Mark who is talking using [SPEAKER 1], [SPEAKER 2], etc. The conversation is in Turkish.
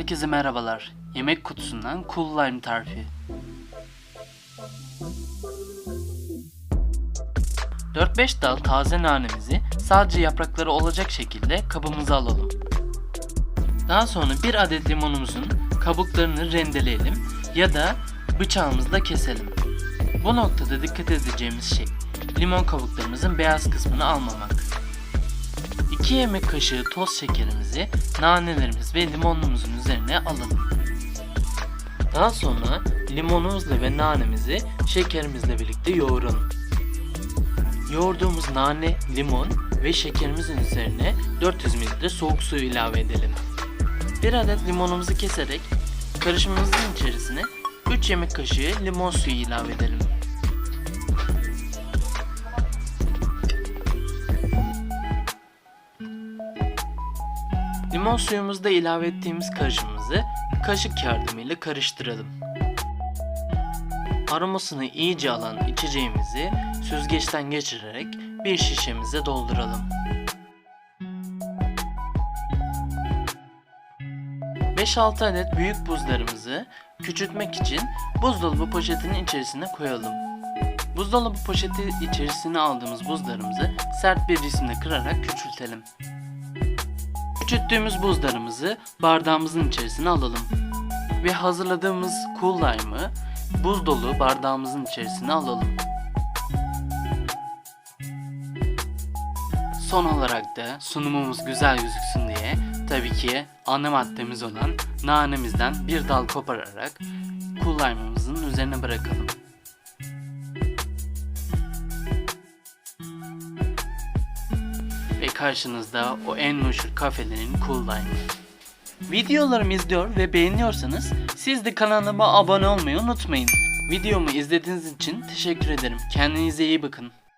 [SPEAKER 1] Herkese merhabalar. Yemek kutusundan Cool Lime tarifi. 4-5 dal taze nanemizi sadece yaprakları olacak şekilde kabımıza alalım. Daha sonra bir adet limonumuzun kabuklarını rendeleyelim ya da bıçağımızla keselim. Bu noktada dikkat edeceğimiz şey limon kabuklarımızın beyaz kısmını almamak. 2 yemek kaşığı toz şekerimizi nanelerimiz ve limonumuzun üzerine alalım. Daha sonra limonumuzla ve nanemizi şekerimizle birlikte yoğuralım. Yoğurduğumuz nane, limon ve şekerimizin üzerine 400 ml soğuk suyu ilave edelim. Bir adet limonumuzu keserek karışımımızın içerisine 3 yemek kaşığı limon suyu ilave edelim. Limon suyumuzda ilave ettiğimiz karışımımızı kaşık yardımıyla karıştıralım. Aromasını iyice alan içeceğimizi süzgeçten geçirerek bir şişemize dolduralım. 5-6 adet büyük buzlarımızı küçültmek için buzdolabı poşetinin içerisine koyalım. Buzdolabı poşeti içerisine aldığımız buzlarımızı sert bir cisimle kırarak küçültelim. Küçülttüğümüz buzlarımızı bardağımızın içerisine alalım. Ve hazırladığımız cool lime'ı buz dolu bardağımızın içerisine alalım. Son olarak da sunumumuz güzel gözüksün diye tabii ki ana maddemiz olan nanemizden bir dal kopararak cool lime'ımızın üzerine bırakalım. Karşınızda o en meşhur kafelerin cool lime'ı. Videolarımı izliyor ve beğeniyorsanız siz de kanalıma abone olmayı unutmayın. Videomu izlediğiniz için teşekkür ederim. Kendinize iyi bakın.